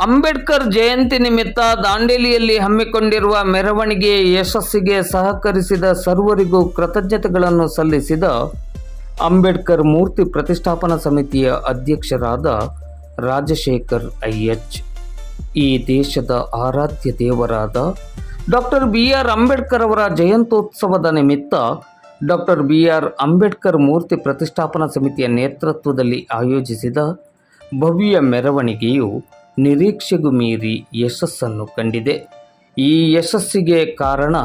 ಅಂಬೇಡ್ಕರ್ ಜಯಂತಿ ನಿಮಿತ್ತ ದಾಂಡೇಲಿಯಲ್ಲಿ ಹಮ್ಮಿಕೊಂಡಿರುವ ಮೆರವಣಿಗೆ ಯಶಸ್ಸಿಗೆ ಸಹಕರಿಸಿದ ಸರ್ವರಿಗೂ ಕೃತಜ್ಞತೆಗಳನ್ನು ಸಲ್ಲಿಸಿದ ಅಂಬೇಡ್ಕರ್ ಮೂರ್ತಿ ಪ್ರತಿಷ್ಠಾಪನಾ ಸಮಿತಿಯ ಅಧ್ಯಕ್ಷರಾದ ರಾಜಶೇಖರ್ ಐಎಚ್ ಈ ದೇಶದ ಆರಾಧ್ಯ ದೇವರಾದ ಡಾಕ್ಟರ್ ಬಿ ಆರ್ ಅಂಬೇಡ್ಕರ್ ಅವರ ಜಯಂತ್ಯೋತ್ಸವದ ನಿಮಿತ್ತ ಡಾಕ್ಟರ್ ಬಿ ಆರ್ ಅಂಬೇಡ್ಕರ್ ಮೂರ್ತಿ ಪ್ರತಿಷ್ಠಾಪನಾ ಸಮಿತಿಯ ನೇತೃತ್ವದಲ್ಲಿ ಆಯೋಜಿಸಿದ ಭವ್ಯ ಮೆರವಣಿಗೆಯು ನಿರೀಕ್ಷೆಗೂ ಮೀರಿ ಯಶಸ್ಸನ್ನು ಕಂಡಿದೆ. ಈ ಯಶಸ್ಸಿಗೆ ಕಾರಣ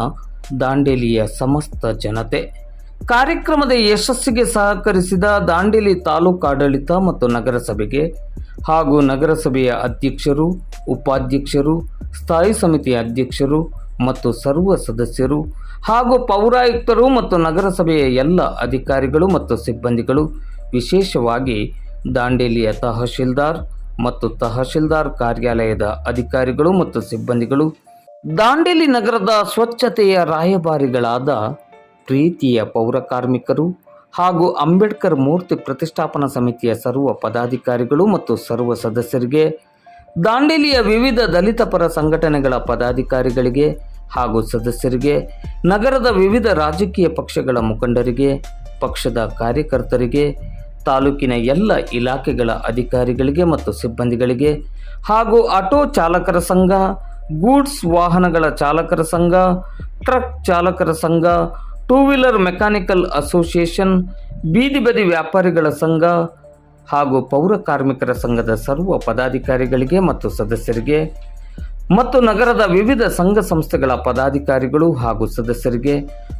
ದಾಂಡೇಲಿಯ ಸಮಸ್ತ ಜನತೆ. ಕಾರ್ಯಕ್ರಮದ ಯಶಸ್ಸಿಗೆ ಸಹಕರಿಸಿದ ದಾಂಡೇಲಿ ತಾಲೂಕಾಡಳಿತ ಮತ್ತು ನಗರಸಭೆಗೆ ಹಾಗೂ ನಗರಸಭೆಯ ಅಧ್ಯಕ್ಷರು, ಉಪಾಧ್ಯಕ್ಷರು, ಸ್ಥಾಯಿ ಸಮಿತಿ ಅಧ್ಯಕ್ಷರು ಮತ್ತು ಸರ್ವ ಸದಸ್ಯರು ಹಾಗೂ ಪೌರಾಯುಕ್ತರು ಮತ್ತು ನಗರಸಭೆಯ ಎಲ್ಲ ಅಧಿಕಾರಿಗಳು ಮತ್ತು ಸಿಬ್ಬಂದಿಗಳು ವಿಶೇಷವಾಗಿ ದಾಂಡೇಲಿಯ ತಹಶೀಲ್ದಾರ್ ಮತ್ತು ತಹಶೀಲ್ದಾರ್ ಕಾರ್ಯಾಲಯದ ಅಧಿಕಾರಿಗಳು ಮತ್ತು ಸಿಬ್ಬಂದಿಗಳು ದಾಂಡೇಲಿ ನಗರದ ಸ್ವಚ್ಛತೆಯ ರಾಯಭಾರಿಗಳಾದ ಪ್ರೀತಿಯ ಪೌರ ಕಾರ್ಮಿಕರು ಹಾಗೂ ಅಂಬೇಡ್ಕರ್ ಮೂರ್ತಿ ಪ್ರತಿಷ್ಠಾಪನಾ ಸಮಿತಿಯ ಸರ್ವ ಪದಾಧಿಕಾರಿಗಳು ಮತ್ತು ಸರ್ವ ಸದಸ್ಯರಿಗೆ, ದಾಂಡೇಲಿಯ ವಿವಿಧ ದಲಿತ ಪರ ಸಂಘಟನೆಗಳ ಪದಾಧಿಕಾರಿಗಳಿಗೆ ಹಾಗೂ ಸದಸ್ಯರಿಗೆ, ನಗರದ ವಿವಿಧ ರಾಜಕೀಯ ಪಕ್ಷಗಳ ಮುಖಂಡರಿಗೆ, ಪಕ್ಷದ ಕಾರ್ಯಕರ್ತರಿಗೆ ತಾಲೂಕಿನ ಎಲ್ಲ ಇಲಾಖೆಗಳ ಅಧಿಕಾರಿಗಳಿಗೆ ಮತ್ತು ಸಿಬ್ಬಂದಿಗಳಿಗೆ ಹಾಗೂ ಆಟೋ ಚಾಲಕರ ಸಂಘ, ಗೂಡ್ಸ್ ವಾಹನಗಳ ಚಾಲಕರ ಸಂಘ, ಟ್ರಕ್ ಚಾಲಕರ ಸಂಘ, ಟೂ ವೀಲರ್ ಮೆಕ್ಯಾನಿಕಲ್ ಅಸೋಸಿಯೇಷನ್, ಬೀದಿ ಬದಿ ವ್ಯಾಪಾರಿಗಳ ಸಂಘ ಹಾಗೂ ಪೌರ ಕಾರ್ಮಿಕರ ಸಂಘದ ಸರ್ವ ಪದಾಧಿಕಾರಿಗಳಿಗೆ ಮತ್ತು ಸದಸ್ಯರಿಗೆ ಮತ್ತು ನಗರದ ವಿವಿಧ ಸಂಘ ಸಂಸ್ಥೆಗಳ ಪದಾಧಿಕಾರಿಗಳು ಹಾಗೂ ಸದಸ್ಯರಿಗೆ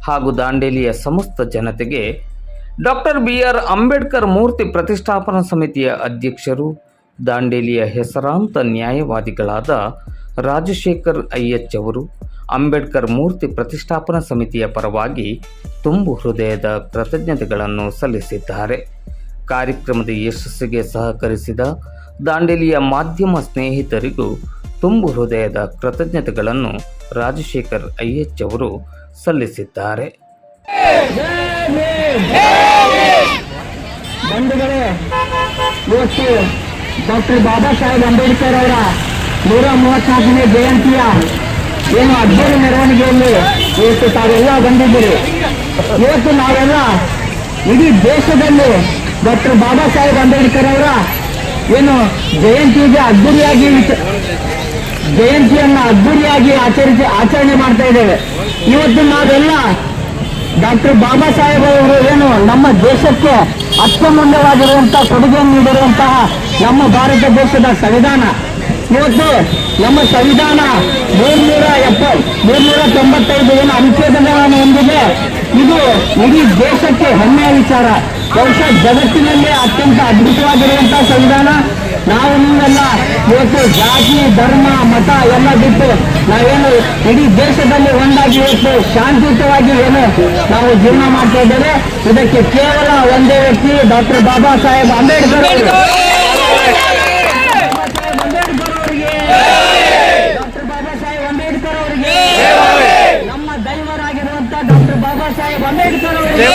ಹಾಗೂ ದಾಂಡೇಲಿಯ ಸಮಸ್ತ ಜನತೆಗೆ ಡಾಕ್ಟರ್ ಬಿ ಆರ್ ಅಂಬೇಡ್ಕರ್ ಮೂರ್ತಿ ಪ್ರತಿಷ್ಠಾಪನಾ ಸಮಿತಿಯ ಅಧ್ಯಕ್ಷರು, ದಾಂಡೇಲಿಯ ಹೆಸರಾಂತ ನ್ಯಾಯವಾದಿಗಳಾದ ರಾಜಶೇಖರ್ ಐಎಚ್ ಅವರು ಅಂಬೇಡ್ಕರ್ ಮೂರ್ತಿ ಪ್ರತಿಷ್ಠಾಪನಾ ಸಮಿತಿಯ ಪರವಾಗಿ ತುಂಬು ಹೃದಯದ ಕೃತಜ್ಞತೆಗಳನ್ನು ಸಲ್ಲಿಸಿದ್ದಾರೆ. ಕಾರ್ಯಕ್ರಮದ ಯಶಸ್ಸಿಗೆ ಸಹಕರಿಸಿದ ದಾಂಡೇಲಿಯ ಮಾಧ್ಯಮ ಸ್ನೇಹಿತರಿಗೂ ತುಂಬು ಹೃದಯದ ಕೃತಜ್ಞತೆಗಳನ್ನು ರಾಜಶೇಖರ್ ಐಎಚ್ ಅವರು ಸಲ್ಲಿಸಿದ್ದಾರೆ. ಬಂಧುಗಳೇ, ಇವತ್ತು ಡಾಕ್ಟರ್ ಬಾಬಾ ಸಾಹೇಬ್ ಅಂಬೇಡ್ಕರ್ ಅವರ ನೂರ ಮೂವತ್ನಾಲ್ಕನೇ ಜಯಂತಿಯ ಏನು ಅದ್ಭುತ ಮೆರವಣಿಗೆಯಲ್ಲಿ ಇವತ್ತು ತಾವೆಲ್ಲ ಬಂದಿದ್ದೀರಿ. ಇವತ್ತು ನಾವೆಲ್ಲ ಇಡೀ ದೇಶದಲ್ಲಿ ಡಾಕ್ಟರ್ ಬಾಬಾ ಸಾಹೇಬ್ ಅಂಬೇಡ್ಕರ್ ಅವರ ಏನು ಜಯಂತಿಗೆ ಅದ್ದೂರಿಯಾಗಿ ಜಯಂತಿಯನ್ನ ಅದ್ದೂರಿಯಾಗಿ ಆಚರಿಸಿ, ಆಚರಣೆ ಮಾಡ್ತಾ ಇದ್ದೇವೆ. ಇವತ್ತು ನಾವೆಲ್ಲ ಡಾಕ್ಟರ್ ಬಾಬಾ ಸಾಹೇಬ್ ಅವರು ಏನು ನಮ್ಮ ದೇಶಕ್ಕೆ ಅತ್ಯಮೂಲ್ಯವಾಗಿರುವಂತಹ ಕೊಡುಗೆ ನೀಡಿರುವಂತಹ ನಮ್ಮ ಭಾರತ ದೇಶದ ಸಂವಿಧಾನ. ಇವತ್ತು ನಮ್ಮ ಸಂವಿಧಾನ ಮೂರ್ನೂರ ಎಪ್ಪ ಮೂರ್ನೂರ ತೊಂಬತ್ತೈದು ಏನು ಅನುಚ್ಛೇದಗಳನ್ನು ಹೊಂದಿದೆ. ಇದು ಇಡೀ ದೇಶಕ್ಕೆ ಹೆಮ್ಮೆಯ ವಿಚಾರ. ಬಹುಶಃ ಜಗತ್ತಿನಲ್ಲಿ ಅತ್ಯಂತ ಅದ್ಭುತವಾಗಿರುವಂತಹ ಸಂವಿಧಾನ. ನಾವು ನಿಮ್ಮೆಲ್ಲ ಇವತ್ತು ಜಾತಿ ಧರ್ಮ ಮತ ಎಲ್ಲ ಬಿಟ್ಟು ನಾವೇನು ಇಡೀ ದೇಶದಲ್ಲಿ ಒಂದಾಗಿ ಇವತ್ತು ಶಾಂತಿಯುತವಾಗಿ ಏನು ನಾವು ಜೀವನ ಮಾಡ್ತಾ ಇದ್ದೇವೆ. ಇದಕ್ಕೆ ಕೇವಲ ಒಂದೇ ವ್ಯಕ್ತಿ ಡಾಕ್ಟರ್ ಬಾಬಾ ಸಾಹೇಬ್ ಅಂಬೇಡ್ಕರ್ ಡಾಕ್ಟರ್ ಬಾಬಾ ಸಾಹೇಬ್ ಅಂಬೇಡ್ಕರ್ ಅವರಿಗೆ. ನಮ್ಮ ದೈವರಾಗಿರುವಂತ ಡಾಕ್ಟರ್ ಬಾಬಾ ಸಾಹೇಬ್ ಅಂಬೇಡ್ಕರ್ ಅವರಿಗೆ.